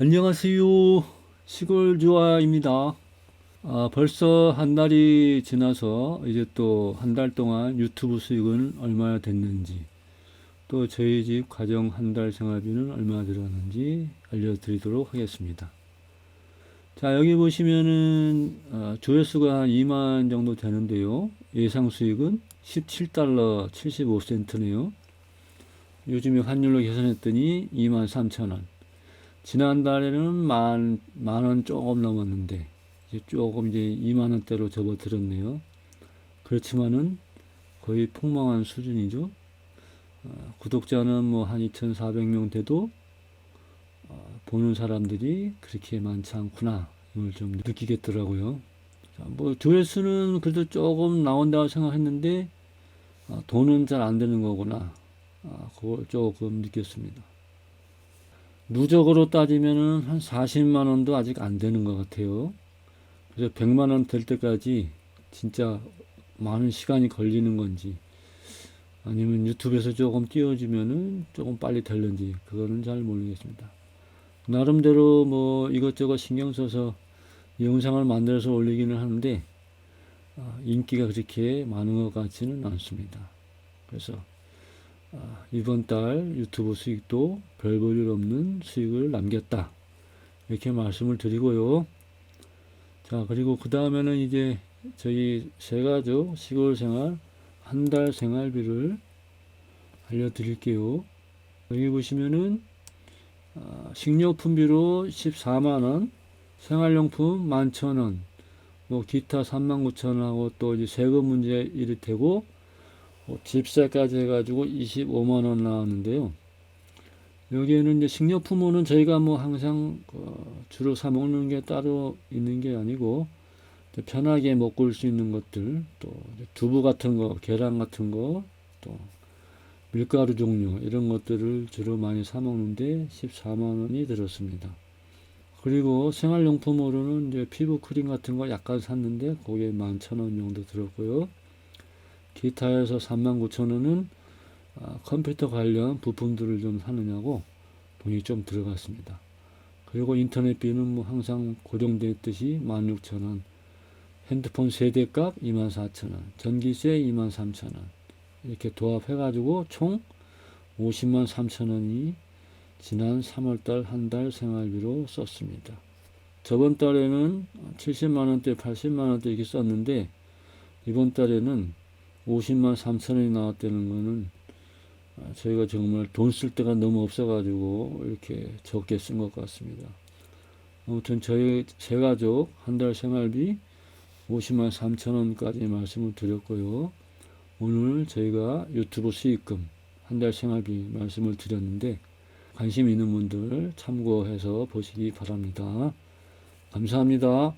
안녕하세요. 시골 조아입니다. 아, 벌써 한 달이 지나서 이제 또 한 달 동안 유튜브 수익은 얼마나 됐는지 또 저희 집 가정 한 달 생활비는 얼마나 들어갔는지 알려드리도록 하겠습니다. 자, 여기 보시면은 아, 조회수가 한 2만 정도 되는데요. 예상 수익은 17달러 75센트네요. 요즘에 환율로 계산했더니 2만 3천 원. 지난달에는 만, 만 원 조금 넘었는데, 이제 조금 이제 2만 원대로 접어들었네요. 그렇지만은 거의 폭망한 수준이죠. 어, 구독자는 뭐 한 2,400명 돼도, 어, 보는 사람들이 그렇게 많지 않구나. 이걸 좀 느끼겠더라고요. 자, 뭐, 조회수는 그래도 조금 나온다고 생각했는데, 어, 돈은 잘 안 되는 거구나. 아, 그걸 조금 느꼈습니다. 누적으로 따지면은 한 40만 원도 아직 안 되는 것 같아요. 그래서 100만 원 될 때까지 진짜 많은 시간이 걸리는 건지 아니면 유튜브에서 조금 띄워주면은 조금 빨리 될는지 그거는 잘 모르겠습니다. 나름대로 뭐 이것저것 신경 써서 영상을 만들어서 올리기는 하는데 아, 인기가 그렇게 많은 것 같지는 않습니다. 그래서 아, 이번 달 유튜브 수익도 별 볼 일 없는 수익을 남겼다. 이렇게 말씀을 드리고요. 자, 그리고 그 다음에는 이제 저희 세 가족 시골 생활 한 달 생활비를 알려드릴게요. 여기 보시면은 아, 식료품비로 14만원, 생활용품 11,000원, 뭐 기타 39,000원하고 또 이제 세금 문제 이리 되고 뭐 집세까지 해가지고 25만 원 나왔는데요. 여기에는 이제 식료품은 저희가 뭐 항상 어, 주로 사 먹는 게 따로 있는 게 아니고 편하게 먹을 수 있는 것들 또 두부 같은 거, 계란 같은 거, 또 밀가루 종류 이런 것들을 주로 많이 사 먹는데 14만 원이 들었습니다. 그리고 생활용품으로는 이제 피부 크림 같은 거 약간 샀는데 거기에 11,000원 정도 들었고요. 기타에서 39,000원은 아, 컴퓨터 관련 부품들을 좀 사느냐고 돈이 좀 들어갔습니다. 그리고 인터넷비는 뭐 항상 고정되어 있듯이 16,000원, 핸드폰 세대값 24,000원, 전기세 23,000원 이렇게 도합해가지고 총 50만 3천원이 지난 3월달 한 달 생활비로 썼습니다. 저번 달에는 70만원대, 80만원대 이렇게 썼는데 이번 달에는 50만 3천원이 나왔다는 거는 아, 저희가 정말 돈 쓸 데가 너무 없어가지고 이렇게 적게 쓴 것 같습니다. 아무튼 저희 세 가족 한 달 생활비 50만 3천 원까지 말씀을 드렸고요. 오늘 저희가 유튜브 수익금 한 달 생활비 말씀을 드렸는데 관심 있는 분들 참고해서 보시기 바랍니다. 감사합니다.